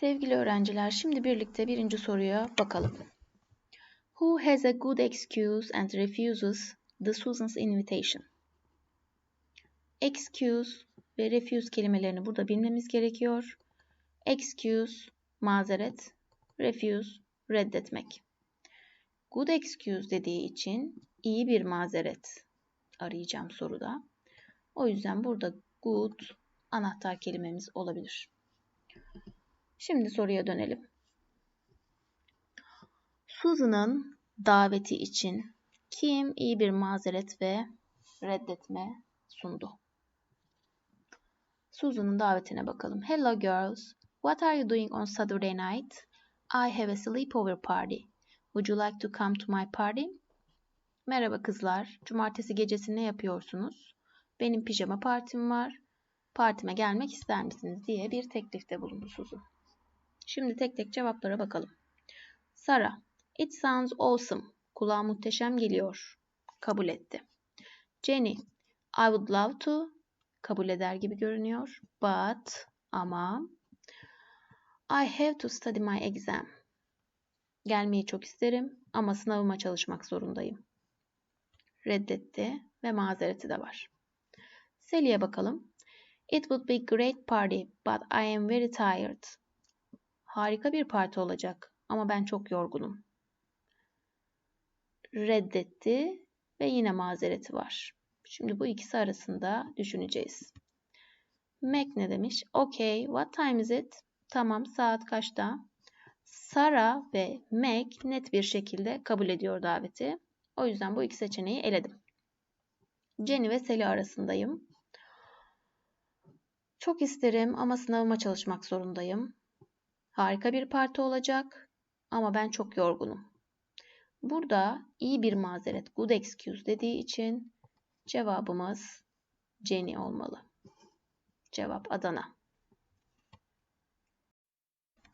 Sevgili öğrenciler, şimdi birlikte birinci soruya bakalım. Who has a good excuse and refuses the Susan's invitation? Excuse ve refuse kelimelerini burada bilmemiz gerekiyor. Excuse, mazeret, refuse, reddetmek. Good excuse dediği için iyi bir mazeret arayacağım soruda. O yüzden burada good anahtar kelimemiz olabilir. Şimdi soruya dönelim. Susan'ın daveti için kim iyi bir mazeret ve reddetme sundu? Susan'ın davetine bakalım. Hello girls, what are you doing on Saturday night? I have a sleepover party. Would you like to come to my party? Merhaba kızlar, cumartesi gecesi ne yapıyorsunuz? Benim pijama partim var. Partime gelmek ister misiniz diye bir teklifte bulundu Susan. Şimdi tek tek cevaplara bakalım. Sara, it sounds awesome. Kulağa muhteşem geliyor. Kabul etti. Jenny, I would love to. Kabul eder gibi görünüyor. But, ama. I have to study my exam. Gelmeyi çok isterim ama sınavıma çalışmak zorundayım. Reddetti ve mazereti de var. Sally'e bakalım. It would be great party, but I am very tired. Harika bir parti olacak ama ben çok yorgunum. Reddetti ve yine mazereti var. Şimdi bu ikisi arasında düşüneceğiz. Mac ne demiş? Okay, what time is it? Tamam, saat kaçta? Sara ve Mac net bir şekilde kabul ediyor daveti. O yüzden bu iki seçeneği eledim. Jenny ve Sally arasındayım. Çok isterim ama sınavıma çalışmak zorundayım. Harika bir parti olacak ama ben çok yorgunum. Burada iyi bir mazeret, good excuse dediği için cevabımız Jenny olmalı. Cevap Adana.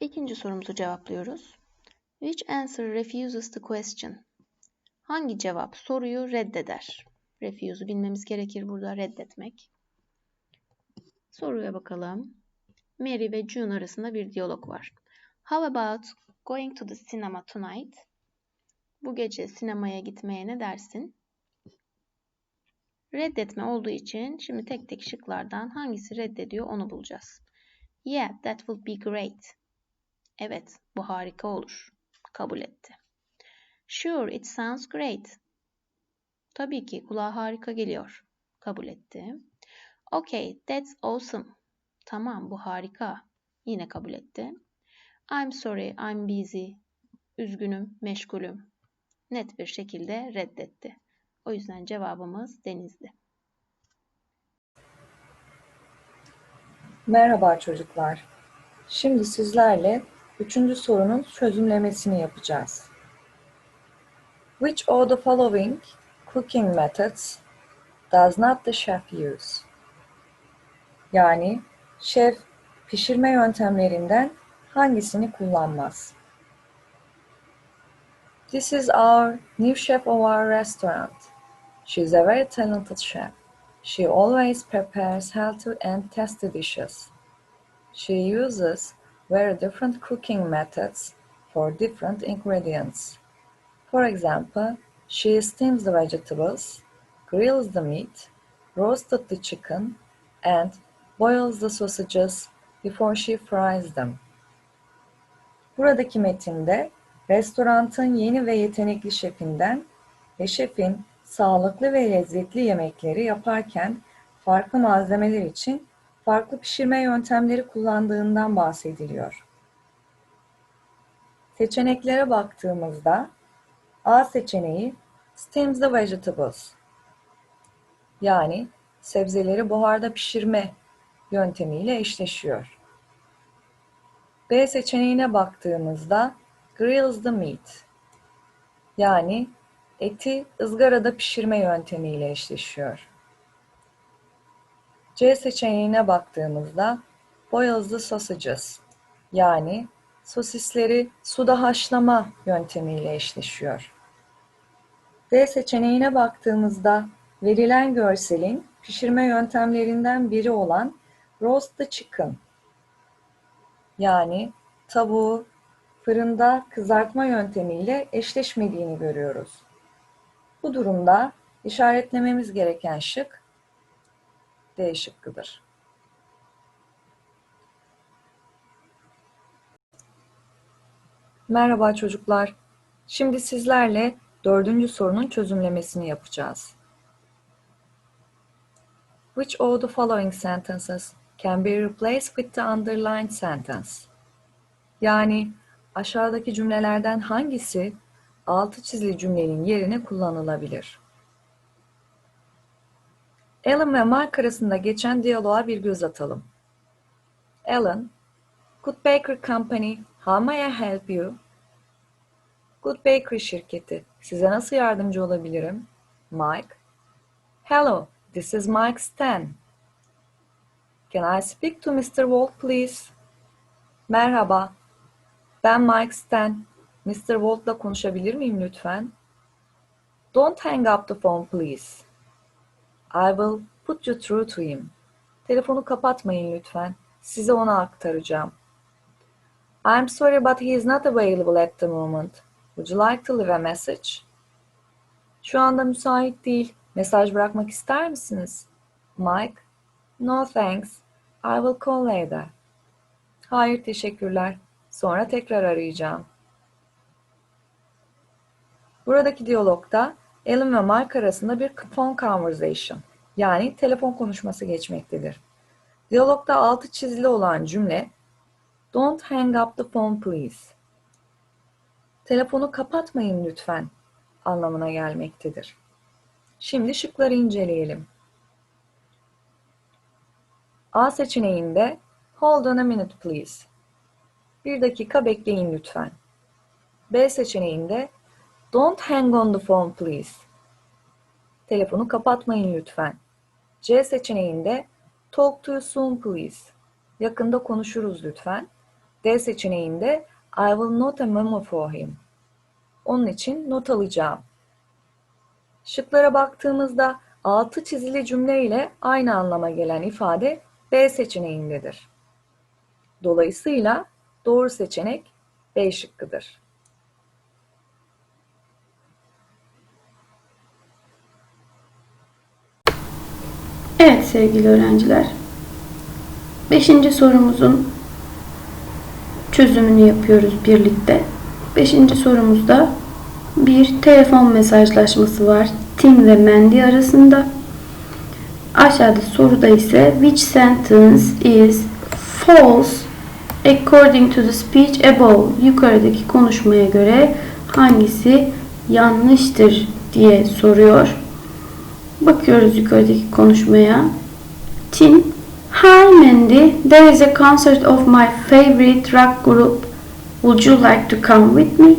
İkinci sorumuzu cevaplıyoruz. Which answer refuses the question? Hangi cevap soruyu reddeder? Refuse'u bilmemiz gerekir burada reddetmek. Soruya bakalım. Mary ve June arasında bir diyalog var. How about going to the cinema tonight? Bu gece sinemaya gitmeye ne dersin? Reddetme olduğu için şimdi tek tek şıklardan hangisi reddediyor onu bulacağız. Yeah, that would be great. Evet, bu harika olur. Kabul etti. Sure, it sounds great. Tabii ki kulağa harika geliyor. Kabul etti. Okay, that's awesome. Tamam, bu harika. Yine kabul etti. I'm sorry, I'm busy. Üzgünüm, meşgulüm. Net bir şekilde reddetti. O yüzden cevabımız Denizli. Merhaba çocuklar. Şimdi sizlerle üçüncü sorunun çözümlemesini yapacağız. Which of the following cooking methods does not the chef use? Yani şef pişirme yöntemlerinden hangisini kullanmaz? This is our new chef of our restaurant. She is a very talented chef. She always prepares healthy and tasty dishes. She uses very different cooking methods for different ingredients. For example, she steams the vegetables, grills the meat, roasted the chicken, and boils the sausages before she fries them. Buradaki metinde restorantın yeni ve yetenekli şefinden ve şefin sağlıklı ve lezzetli yemekleri yaparken farklı malzemeler için farklı pişirme yöntemleri kullandığından bahsediliyor. Seçeneklere baktığımızda A seçeneği steams the vegetables yani sebzeleri buharda pişirme yöntemiyle eşleşiyor. B seçeneğine baktığımızda grills the meat yani eti ızgarada pişirme yöntemiyle eşleşiyor. C seçeneğine baktığımızda boils the sausages yani sosisleri suda haşlama yöntemiyle eşleşiyor. D seçeneğine baktığımızda verilen görselin pişirme yöntemlerinden biri olan roast the chicken yani tavuğu fırında kızartma yöntemiyle eşleşmediğini görüyoruz. Bu durumda işaretlememiz gereken şık D şıkkıdır. Merhaba çocuklar. Şimdi sizlerle dördüncü sorunun çözümlemesini yapacağız. Which of the following sentences can be replaced with the underlined sentence? Yani aşağıdaki cümlelerden hangisi altı çizili cümlenin yerine kullanılabilir? Alan ve Mark arasında geçen diyaloğa bir göz atalım. Alan, Good Baker Company, how may I help you? Good Bakery şirketi, size nasıl yardımcı olabilirim? Mike, Hello, this is Mike Stan. Can I speak to Mr. Walt, please? Merhaba, ben Mike Stan. Mr. Walt'la konuşabilir miyim lütfen? Don't hang up the phone, please. I will put you through to him. Telefonu kapatmayın lütfen. Size ona aktaracağım. I'm sorry but he is not available at the moment. Would you like to leave a message? Şu anda müsait değil. Mesaj bırakmak ister misiniz? Mike, no thanks. I will call later. Hayır, teşekkürler. Sonra tekrar arayacağım. Buradaki diyalogda Alan ve Mark arasında bir phone conversation yani telefon konuşması geçmektedir. Diyalogda altı çizili olan cümle Don't hang up the phone please. Telefonu kapatmayın lütfen anlamına gelmektedir. Şimdi şıkları inceleyelim. A seçeneğinde Hold on a minute please. Bir dakika bekleyin lütfen. B seçeneğinde Don't hang on the phone please. Telefonu kapatmayın lütfen. C seçeneğinde Talk to you soon please. Yakında konuşuruz lütfen. D seçeneğinde I will note a memo for him. Onun için not alacağım. Şıklara baktığımızda altı çizili cümle ile aynı anlama gelen ifade B seçeneğindedir. Dolayısıyla doğru seçenek B şıkkıdır. Evet sevgili öğrenciler. Beşinci sorumuzun çözümünü yapıyoruz birlikte. Beşinci sorumuzda bir telefon mesajlaşması var Tim ve Mandy arasında. Aşağıda soruda ise which sentence is false according to the speech above yukarıdaki konuşmaya göre hangisi yanlıştır diye soruyor. Bakıyoruz yukarıdaki konuşmaya. Tim, Hi Mandy, there is a concert of my favorite rock group. Would you like to come with me?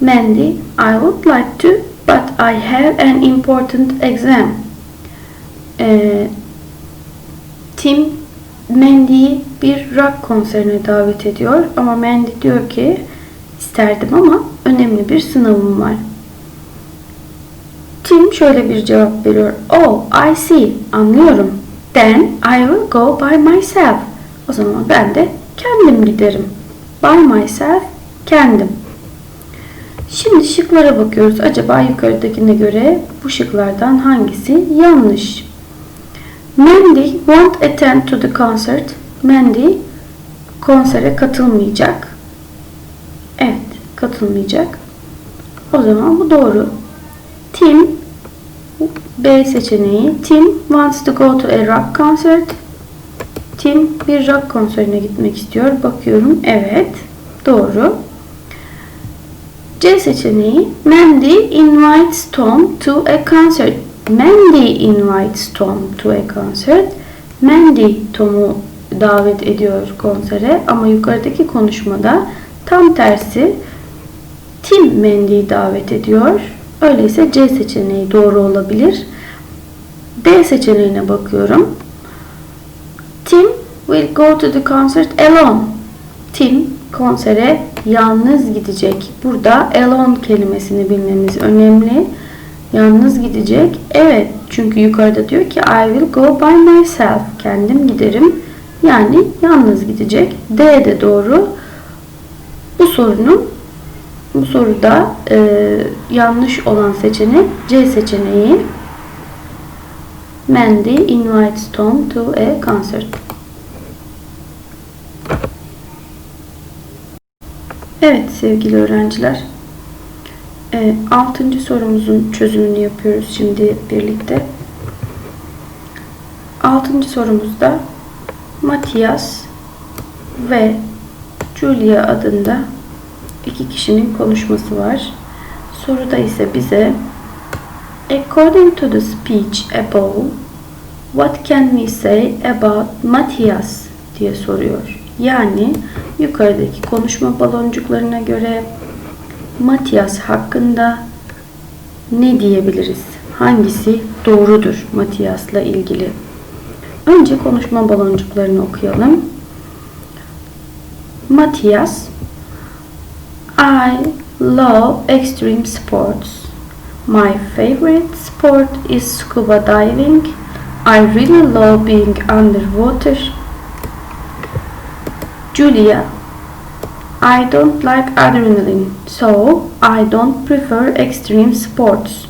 Mandy, I would like to, but I have an important exam. Ee, Tim, Mandy'yi bir rock konserine davet ediyor ama Mandy diyor ki isterdim ama önemli bir sınavım var. Tim şöyle bir cevap veriyor. Oh, I see. Anlıyorum. Then I will go by myself. O zaman ben de kendim giderim. By myself, kendim. Şimdi şıklara bakıyoruz. Acaba yukarıdakine göre bu şıklardan hangisi yanlış? Mandy won't attend to the concert. Mandy konsere katılmayacak. Evet, katılmayacak. O zaman bu doğru. Tim B seçeneği. Tim wants to go to a rock concert. Tim bir rock konserine gitmek istiyor. Bakıyorum. Evet. Doğru. C seçeneği. Mandy invites Tom to a concert. Mandy invites Tom to a concert. Mandy Tom'u davet ediyor konsere ama yukarıdaki konuşmada tam tersi Tim Mandy'yi davet ediyor. Öyleyse C seçeneği doğru olabilir. D seçeneğine bakıyorum. Tim will go to the concert alone. Tim konsere yalnız gidecek. Burada alone kelimesini bilmemiz önemli. Yalnız gidecek. Evet çünkü yukarıda diyor ki I will go by myself. Kendim giderim. Yani yalnız gidecek. D de doğru. Bu sorunun bu soruda e, yanlış olan seçenek C seçeneği. Mandy invites Tom to a concert. Evet sevgili öğrenciler. E, altıncı sorumuzun çözümünü yapıyoruz şimdi birlikte. Altıncı sorumuzda Matias ve Julia adında iki kişinin konuşması var. Soruda ise bize According to the speech above, what can we say about Matthias diye soruyor. Yani yukarıdaki konuşma baloncuklarına göre Matthias hakkında ne diyebiliriz? Hangisi doğrudur Matthias'la ilgili? Önce konuşma baloncuklarını okuyalım. Matthias I love extreme sports. My favorite sport is scuba diving. I really love being underwater. Julia I don't like adrenaline, so I don't prefer extreme sports.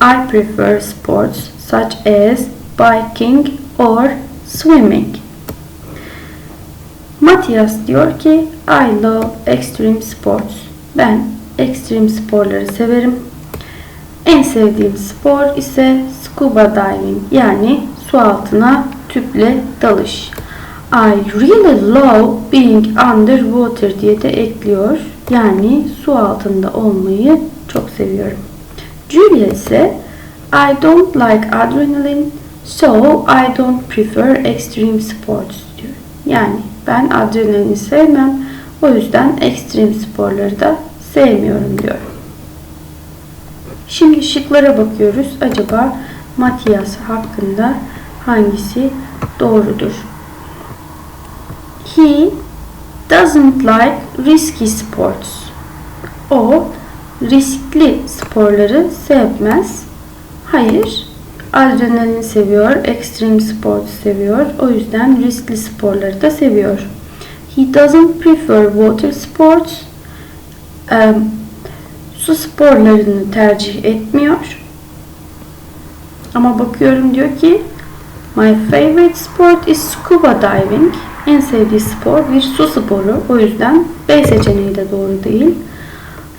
I prefer sports such as biking or swimming. Matias diyor ki I love extreme sports. Ben ekstrem sporları severim. En sevdiğim spor ise scuba diving yani su altına tüple dalış. I really love being underwater diye de ekliyor. Yani su altında olmayı çok seviyorum. Julia ise I don't like adrenaline so I don't prefer extreme sports diyor. Yani ben adrenalini sevmem. O yüzden ekstrem sporları da sevmiyorum diyor. Şimdi şıklara bakıyoruz. Acaba Matias hakkında hangisi doğrudur? He doesn't like risky sports. O riskli sporları sevmez. Hayır, adrenalin seviyor, ekstrem spor seviyor. O yüzden riskli sporları da seviyor. He doesn't prefer water sports. Um, su sporlarını tercih etmiyor. Ama bakıyorum diyor ki My favorite sport is scuba diving. En sevdiği spor bir su sporu. O yüzden B seçeneği de doğru değil.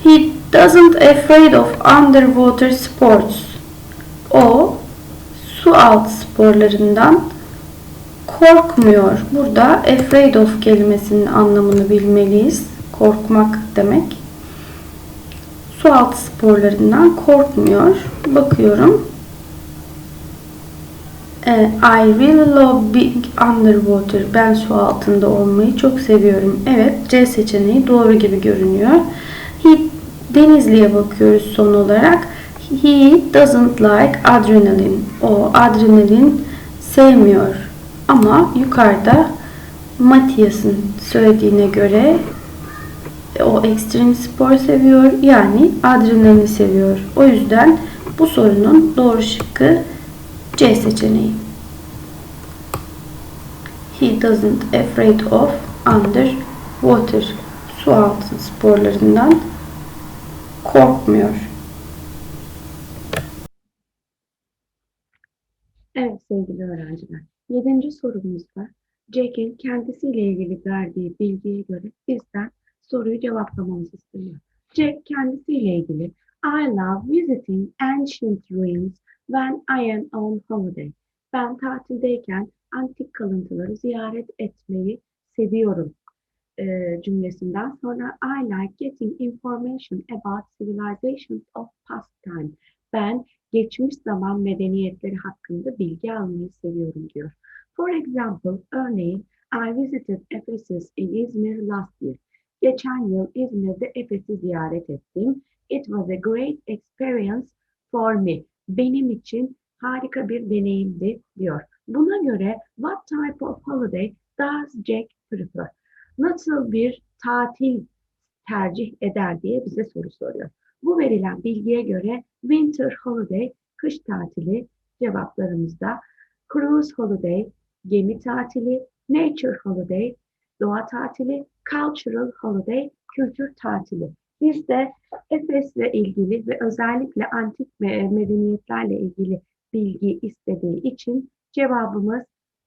He doesn't afraid of underwater sports. O su alt sporlarından korkmuyor. Burada afraid of kelimesinin anlamını bilmeliyiz. Korkmak demek. Su alt sporlarından korkmuyor. Bakıyorum. E, I really love being underwater. Ben su altında olmayı çok seviyorum. Evet, C seçeneği doğru gibi görünüyor. He, Denizli'ye bakıyoruz son olarak. He doesn't like adrenaline. O adrenalin sevmiyor. Ama yukarıda Matias'ın söylediğine göre o ekstrem spor seviyor. Yani adrenalini seviyor. O yüzden bu sorunun doğru şıkkı C seçeneği. He doesn't afraid of underwater. Su altı sporlarından korkmuyor. Evet sevgili öğrenciler. Yedinci sorumuzda Jack'in kendisiyle ilgili verdiği bilgiye göre bizden soruyu cevaplamamızı istiyor. Jack kendisiyle ilgili I love visiting ancient ruins when I am on holiday. Ben tatildeyken antik kalıntıları ziyaret etmeyi seviyorum e, cümlesinden sonra I like getting information about civilizations of past time. Ben geçmiş zaman medeniyetleri hakkında bilgi almayı seviyorum diyor. For example, örneğin I visited Ephesus in İzmir last year. Geçen yıl İzmir'de Efes'i ziyaret ettim. It was a great experience for me. Benim için harika bir deneyimdi diyor. Buna göre what type of holiday does Jack prefer? Nasıl bir tatil tercih eder diye bize soru soruyor. Bu verilen bilgiye göre winter holiday, kış tatili cevaplarımızda cruise holiday, gemi tatili, Nature holiday, doğa tatili, cultural holiday, kültür tatili. Bizde Efes'le ilgili ve özellikle antik me- medeniyetlerle ilgili bilgi istediği için cevabımız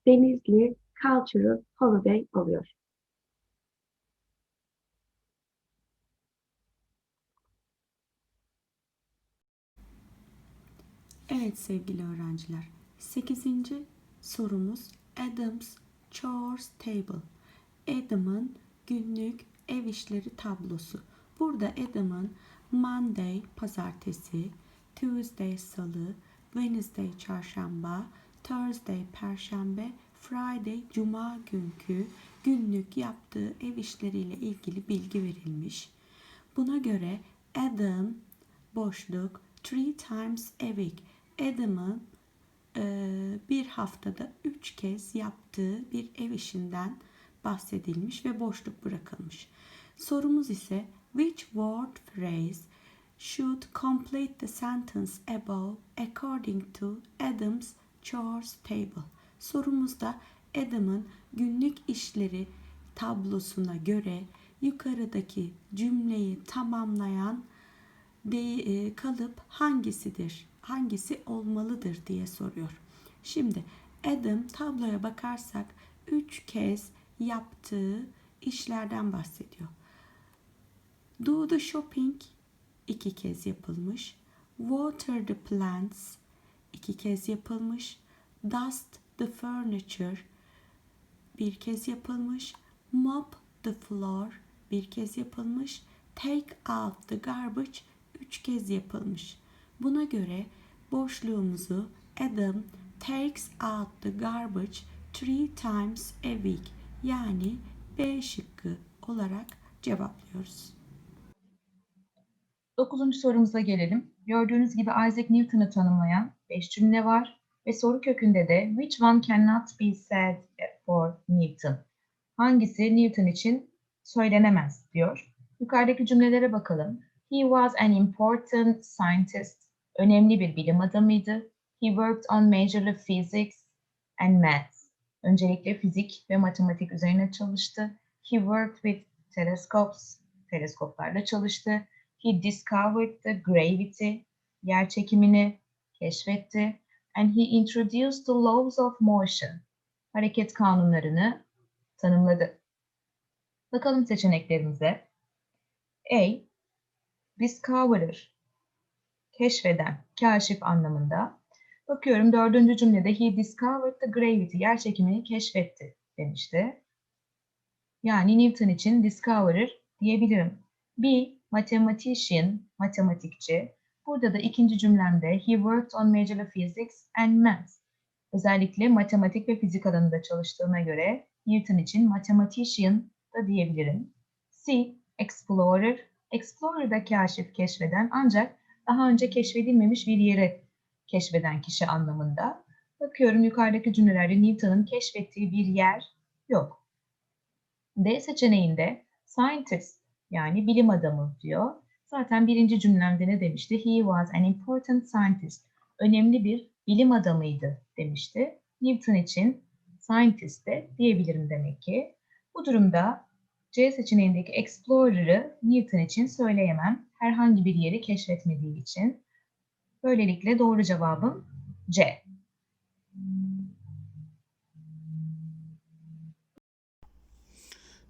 Denizli Cultural Holiday oluyor. Evet sevgili öğrenciler. 8. sorumuz Adam's Chores Table. Adam'ın günlük ev işleri tablosu. Burada Adam'ın Monday pazartesi, Tuesday salı, Wednesday çarşamba, Thursday perşembe, Friday cuma günkü günlük yaptığı ev işleriyle ilgili bilgi verilmiş. Buna göre Adam boşluk three times a week. Adam'ın eee, bir haftada üç kez yaptığı bir ev işinden bahsedilmiş ve boşluk bırakılmış. Sorumuz ise which word phrase should complete the sentence above according to Adam's chores table. Sorumuzda Adam'ın günlük işleri tablosuna göre yukarıdaki cümleyi tamamlayan e, kalıp hangisidir, hangisi olmalıdır diye soruyor. Şimdi Adam tabloya bakarsak üç kez yaptığı işlerden bahsediyor. Do the shopping iki kez yapılmış. Water the plants iki kez yapılmış. Dust the furniture bir kez yapılmış. Mop the floor bir kez yapılmış. Take out the garbage üç kez yapılmış. Buna göre boşluğumuzu Adam takes out the garbage three times a week yani B şıkkı olarak cevaplıyoruz. Dokuzuncu sorumuza gelelim. Gördüğünüz gibi Isaac Newton'u tanımlayan 5 cümle var ve soru kökünde de which one cannot be said for Newton? Hangisi Newton için söylenemez diyor. Yukarıdaki cümlelere bakalım. He was an important scientist. Önemli bir bilim adamıydı. He worked on majorly physics and maths. Öncelikle fizik ve matematik üzerine çalıştı. He worked with telescopes. Teleskoplarla çalıştı. He discovered the gravity, yer çekimini keşfetti. And he introduced the laws of motion, hareket kanunlarını tanımladı. Bakalım seçeneklerimize. A. Discoverer, keşfeden, kaşif anlamında. Bakıyorum dördüncü cümlede he discovered the gravity, yer çekimini keşfetti demişti. Yani Newton için discoverer diyebilirim. B. Mathematician, matematikçi. Burada da ikinci cümlemde he worked on majorly physics and maths. Özellikle matematik ve fizik alanında çalıştığına göre Newton için mathematician da diyebilirim. C. Explorer. Explorer da kaşif, keşfeden ancak daha önce keşfedilmemiş bir yeri keşfeden kişi anlamında. Bakıyorum yukarıdaki cümlelerde Newton'un keşfettiği bir yer yok. D seçeneğinde scientist yani bilim adamı diyor. Zaten birinci cümlemde ne demişti? He was an important scientist. Önemli bir bilim adamıydı demişti. Newton için scientist de diyebilirim demek ki. Bu durumda C seçeneğindeki explorer'ı Newton için söyleyemem. Herhangi bir yeri keşfetmediği için. Böylelikle doğru cevabım C.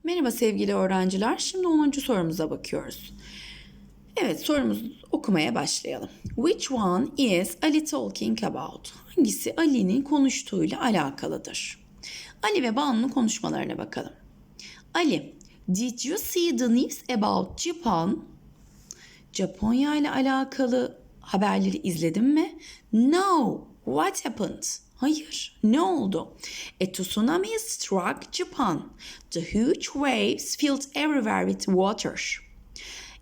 Merhaba sevgili öğrenciler. Şimdi 10. sorumuza bakıyoruz. Evet sorumuzu okumaya başlayalım. Which one is Ali talking about? Hangisi Ali'nin konuştuğuyla alakalıdır? Ali ve Banu'nun konuşmalarına bakalım. Ali, did you see the news about Japan? Japonya ile alakalı haberleri izledin mi? No. What happened? Hayır. Ne oldu? A tsunami struck Japan. The huge waves filled everywhere with water.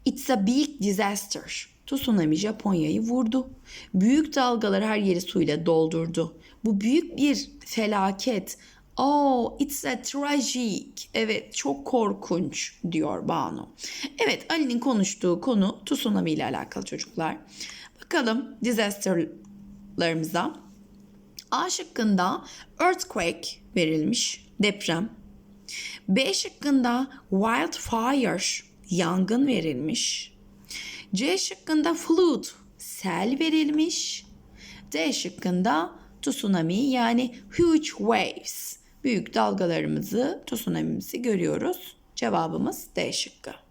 It's a big disaster. Tsunami Japonya'yı vurdu. Büyük dalgalar her yeri suyla doldurdu. Bu büyük bir felaket. Oh, it's a tragic. Evet, çok korkunç diyor Banu. Evet, Ali'nin konuştuğu konu tsunami ile alakalı çocuklar. Bakalım disasterlarımıza. A şıkkında earthquake verilmiş. deprem. B şıkkında wildfire, yangın verilmiş. C şıkkında flood, sel verilmiş. D şıkkında tsunami yani huge waves, büyük dalgalarımızı, tsunami'mizi görüyoruz. Cevabımız D şıkkı.